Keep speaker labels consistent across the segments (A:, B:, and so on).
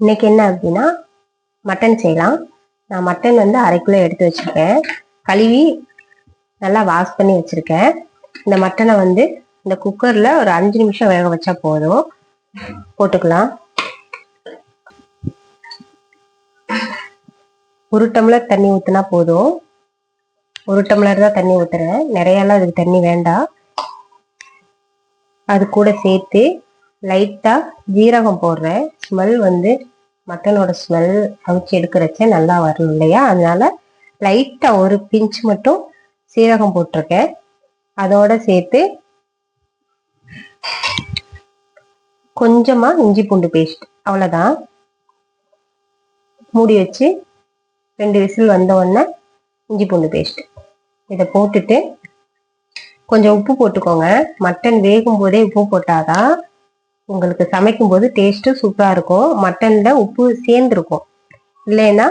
A: இன்னைக்கு என்ன அப்படின்னா மட்டன் செய்யலாம். நான் மட்டன் வந்து அரை கிலோ எடுத்து வச்சுருக்கேன். கழுவி நல்லா வாஷ் பண்ணி வச்சிருக்கேன். இந்த மட்டனை வந்து இந்த குக்கரில் ஒரு அஞ்சு நிமிஷம் வேக வச்சா போதும். போட்டுக்கலாம். ஒரு டம்ளர் தண்ணி ஊற்றினா போதும். ஒரு டம்ளர் தான் தண்ணி ஊற்றுறேன் நிறையெல்லாம் அதுக்கு தண்ணி வேண்டாம். அது கூட சேர்த்து லைட்டாக ஜீரகம் போடுறேன் ஸ்மெல் வந்து மட்டனோட ஸ்மெல் அவிச்சு எடுக்கிறச்ச நல்லா வரும் இல்லையா? அதனால லைட்டாக ஒரு பிஞ்ச் மட்டும் சீரகம் போட்டிருக்கேன். அதோட சேர்த்து கொஞ்சமாக இஞ்சி பூண்டு பேஸ்ட் அவ்வளோதான் மூடி வச்சு ரெண்டு விசில் வந்த உடனே இஞ்சி பூண்டு பேஸ்ட் இதை போட்டுட்டு கொஞ்சம் உப்பு போட்டுக்கோங்க. மட்டன் வேகும் போதே உப்பு போட்டாதான் உங்களுக்கு சமைக்கும் போது டேஸ்ட்டு சூப்பராக இருக்கும். மட்டனில் உப்பு சேர்ந்துருக்கும். இல்லைன்னா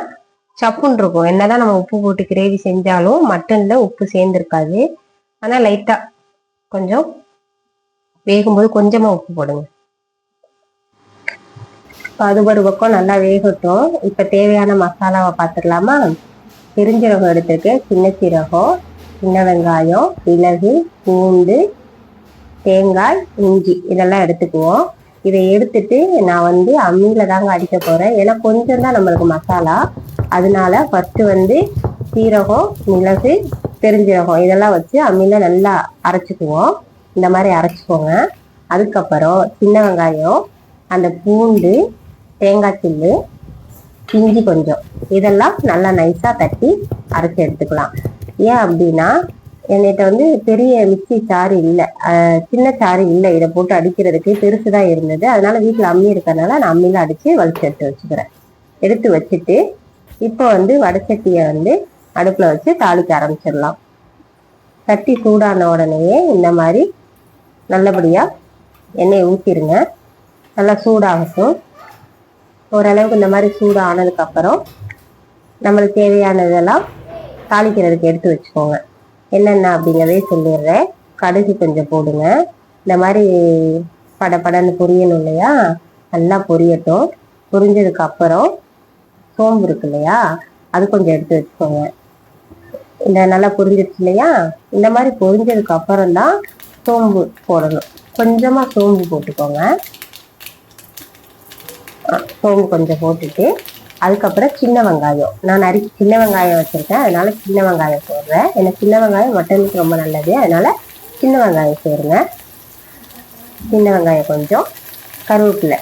A: சப்புன்னு இருக்கும். என்னதான் நம்ம உப்பு போட்டு கிரேவி செஞ்சாலும் மட்டனில் உப்பு சேர்ந்துருக்காது. ஆனால் லைட்டாக கொஞ்சம் வேகும்போது கொஞ்சமாக உப்பு போடுங்க. இப்போ அது ஒரு பக்கம் நல்லா வேகட்டும். இப்போ தேவையான மசாலாவை பார்த்துடலாமா பெருஞ்சீரகம் எடுத்துருக்கேன். சின்ன சீரகம் சின்ன வெங்காயம் மிளகு பூண்டு தேங்காய் இஞ்சி இதெல்லாம் எடுத்துக்குவோம். இதை எடுத்துட்டு நான் வந்து அம்மியில தாங்க அடிக்க போறேன். ஏன்னா கொஞ்சம் தான் நம்மளுக்கு மசாலா. அதனால ஃபர்ஸ்ட் வந்து சீரகம் மிளகு பெருஞ்சீரகம் இதெல்லாம் வச்சு அம்மியில நல்லா அரைச்சிக்குவோம். இந்த மாதிரி அரைச்சிக்கோங்க. அதுக்கப்புறம் சின்ன வெங்காயம் அந்த பூண்டு தேங்காய் சில்லு இஞ்சி கொஞ்சம். இதெல்லாம் நல்லா நைஸா தட்டி அரைச்சி எடுத்துக்கலாம். ஏன் அப்படின்னா என்கிட்ட வந்து பெரிய மிக்சி சாறு இல்லை. சின்ன சாறு இல்லை. இதை போட்டு அடிக்கிறதுக்கு பெருசு தான் இருந்தது. அதனால வீட்டில் அம்மி இருக்கிறதுனால நான் அம்மியில் அடித்து வலிச்சு எடுத்து வச்சுக்கிறேன். எடுத்து வச்சுட்டு இப்போ வந்து வடச்சட்டியை வந்து அடுப்பில் வச்சு தாளிக்க ஆரம்பிச்சிடலாம். சட்டி சூடான உடனேயே இந்த மாதிரி நல்லபடியாக எண்ணெயை ஊற்றிடுங்க நல்லா சூடாகட்டும். ஓரளவுக்கு இந்த மாதிரி சூடு ஆனதுக்கப்புறம் நம்மளுக்கு தேவையானதெல்லாம் தாளிக்கிறதுக்கு எடுத்து வச்சுக்கோங்க. என்னென்ன அப்படிங்கிறதே சொல்லிடுறேன். கடுகு கொஞ்சம் போடுங்க. இந்த மாதிரி படபடன்னு பொரியணும் இல்லையா? நல்லா பொரியட்டும். பொரிஞ்சதுக்கு அப்புறம் சோம்பு இருக்கு இல்லையா? அது கொஞ்சம் எடுத்து வச்சுக்கோங்க. இந்த நல்லா பொரிஞ்சிருச்சு இல்லையா? இந்த மாதிரி பொரிஞ்சதுக்கு அப்புறம் தான் சோம்பு போடணும். கொஞ்சமாக சோம்பு போட்டுக்கோங்க. சோம்பு கொஞ்சம் போட்டுட்டு அதுக்கப்புறம் சின்ன வெங்காயம். நான் நிறைய சின்ன வெங்காயம் வச்சுருக்கேன். அதனால் சின்ன வெங்காயம் போடுறேன். எனக்கு சின்ன வெங்காயம் மட்டனுக்கு ரொம்ப நல்லது. அதனால் சின்ன வெங்காயம் சேருங்க சின்ன வெங்காயம் கொஞ்சம் கருவேப்பிலை.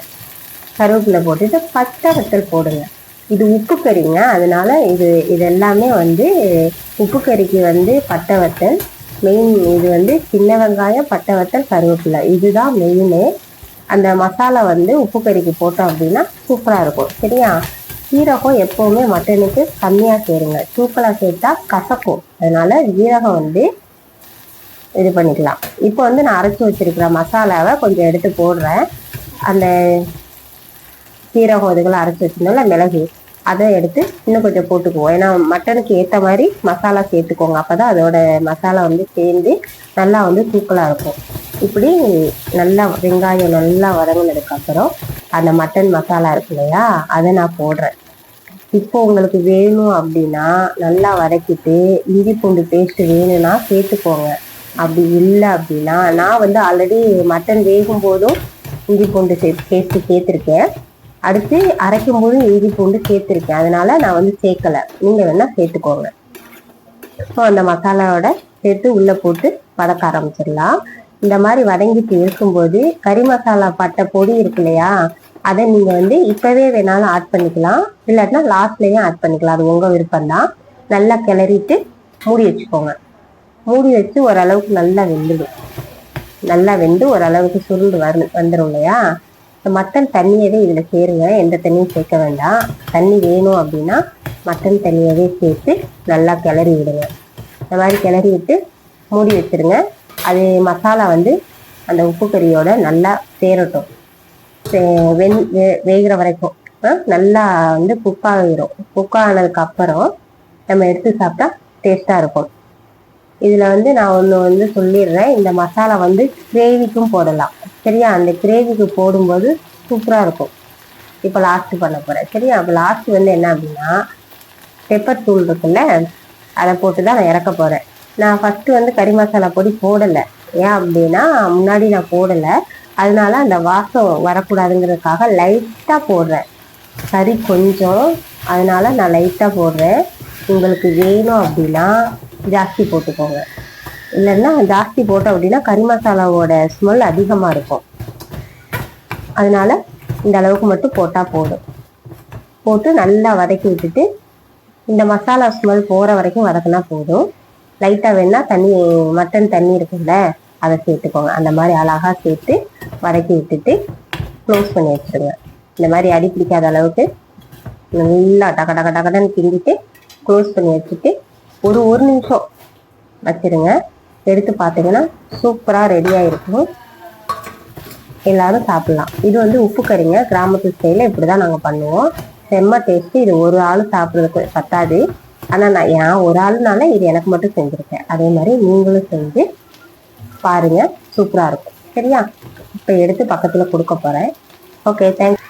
A: கருவேப்பிலை போட்டுட்டு பச்சை வத்தல் போடுங்க. இது உப்பு கறிங்க. அதனால் இது இது எல்லாமே வந்து உப்பு கறிக்கு வந்து பட்டை வத்தல். மெயின் இது வந்து சின்ன வெங்காயம் பட்டை வத்தல் கருவேப்பிலை. இதுதான் மெயினு அந்த மசாலா வந்து உப்பு கறிக்கு போட்டோம் அப்படின்னா சூப்பராக இருக்கும். சரியா? சீரகம் எப்போவுமே மட்டனுக்கு கம்மியாக சேருங்க. தூக்கலாக சேர்த்தா கசக்கும். அதனால் ஜீரகம் வந்து இது பண்ணிக்கலாம். இப்போ வந்து நான் அரைச்சி வச்சுருக்கிற மசாலாவை கொஞ்சம் எடுத்து போடுறேன். அந்த சீரகம் இதுக்கெல்லாம் அரைச்சி வச்சுருந்தோம்ல மிளகு. அதை எடுத்து இன்னும் கொஞ்சம் போட்டுக்குவோம். ஏன்னா மட்டனுக்கு ஏற்ற மாதிரி மசாலா சேர்த்துக்கோங்க. அப்போ தான் அதோட மசாலா வந்து சேர்ந்து நல்லா வந்து தூக்கலாக இருக்கும். இப்படி நல்லா வெங்காயம் நல்லா வதங்கினதுக்கப்புறம் அந்த மட்டன் மசாலா இருக்கு இல்லையா அதை நான் போடுறேன். இப்போ உங்களுக்கு வேணும் அப்படின்னா நல்லா வதக்கிட்டு இஞ்சி பூண்டு பேஸ்ட் வேணும்னா சேர்த்துக்கோங்க. அப்படி இல்லை அப்படின்னா நான் வந்து ஆல்ரெடி மட்டன் வேகும் போதும் இஞ்சி பூண்டு சே பேஸ்ட்டு சேர்த்துருக்கேன். அடுத்து அரைக்கும் போதும் இஞ்சி பூண்டு சேர்த்துருக்கேன். அதனால நான் வந்து சேர்க்கல. நீங்கள் வேணா சேர்த்துக்கோங்க. ஸோ அந்த மசாலாவோட சேர்த்து உள்ளே போட்டு வதக்க ஆரம்பிச்சிடலாம். இந்த மாதிரி வதங்கிட்டு இருக்கும்போது கறி மசாலா பட்டை பொடி இருக்கு இல்லையா அதை நீங்கள் வந்து இப்போவே வேணாலும் ஆட் பண்ணிக்கலாம். இல்லாட்டினா லாஸ்ட்லேயும் ஆட் பண்ணிக்கலாம்? அது உங்கள் விருப்பம் தான் நல்லா கிளறிட்டு மூடி வச்சுக்கோங்க. மூடி வச்சு ஓரளவுக்கு நல்லா வெந்துடும். நல்லா வெந்து ஓரளவுக்கு சுருண்டு வரு வந்துடும் இல்லையா? மட்டன் தண்ணியவே இதில் சேருங்க. எந்த தண்ணியும் சேர்க்க வேண்டாம். தண்ணி வேணும் அப்படின்னா மட்டன் தண்ணியவே சேர்த்து நல்லா கிளறி விடுங்க. இந்த மாதிரி கிளறி விட்டு மூடி வச்சிருங்க. அது மசாலா வந்து அந்த உப்பு கறியோட நல்லா சேரட்டும். வெந் வே- வேகிற வரைக்கும். ஆ, நல்லா வந்து குக் ஆகிரும் குக் ஆனதுக்கு அப்புறம் நம்ம எடுத்து சாப்பிட்டா டேஸ்டா இருக்கும். இதுல வந்து நான் ஒன்று வந்து சொல்லிடுறேன். இந்த மசாலா வந்து கிரேவிக்கும் போடலாம். சரியா? அந்த கிரேவிக்கு போடும்போது சூப்பராக இருக்கும். இப்போ லாஸ்ட் பண்ண போகிறேன் சரியா? அப்போ லாஸ்ட் வந்து என்ன அப்படின்னா பெப்பர் தூள் இருக்குல்ல அதை போட்டு தான் நான் இறக்க போகிறேன் நான் ஃபஸ்ட்டு வந்து கறி மசாலா பொடி போடலை. ஏன் அப்படின்னா முன்னாடி நான் போடலை. அதனால அந்த வாசம் வரக்கூடாதுங்கிறதுக்காக லைட்டாக போடுறேன். கறி கொஞ்சம். அதனால நான் லைட்டாக போடுறேன். உங்களுக்கு வேணும் அப்படின்னா ஜாஸ்தி போட்டுக்கோங்க. இல்லைன்னா ஜாஸ்தி போட்டோம் அப்படின்னா கறி மசாலாவோட ஸ்மெல் அதிகமாக இருக்கும். அதனால இந்த அளவுக்கு மட்டும் போட்டால் போதும். போட்டு நல்லா வதக்கி விட்டுட்டு இந்த மசாலா ஸ்மெல் போகிற வரைக்கும் வதக்கினா போதும். லைட்டாக வேணால் தண்ணி மட்டன் தண்ணி இருக்குல்ல அதை சேர்த்துக்கோங்க. அந்த மாதிரி அழகாக சேர்த்து வதக்கி விட்டுட்டு க்ளோஸ் பண்ணி வச்சுருங்க. இந்த மாதிரி அடி பிடிக்காத அளவுக்கு நல்லா டக டக டகடன்னு கிண்டிட்டு க்ளோஸ் பண்ணி வச்சுட்டு ஒரு ஒரு நிமிஷம் வச்சிருங்க. எடுத்து பார்த்தீங்கன்னா சூப்பராக ரெடியாக இருக்கும் எல்லாரும் சாப்பிட்லாம். இது வந்து உப்பு கறிங்க. கிராமத்து ஸ்டைலில் இப்படி தான் நாங்கள் பண்ணுவோம். செம்ம டேஸ்ட்டு இது ஒரு ஆள் சாப்பிட்றதுக்கு பத்தாது. ஆனால் நான் ஏன் ஒரு ஆளுனால இது எனக்கு மட்டும் செஞ்சுருக்கேன். அதே மாதிரி நீங்களும் செஞ்சு பாருங்க. சூப்பராக இருக்கும். சரியா? இப்போ எடுத்து பக்கத்தில் கொடுக்க போகிறேன் ஓகே தேங்க்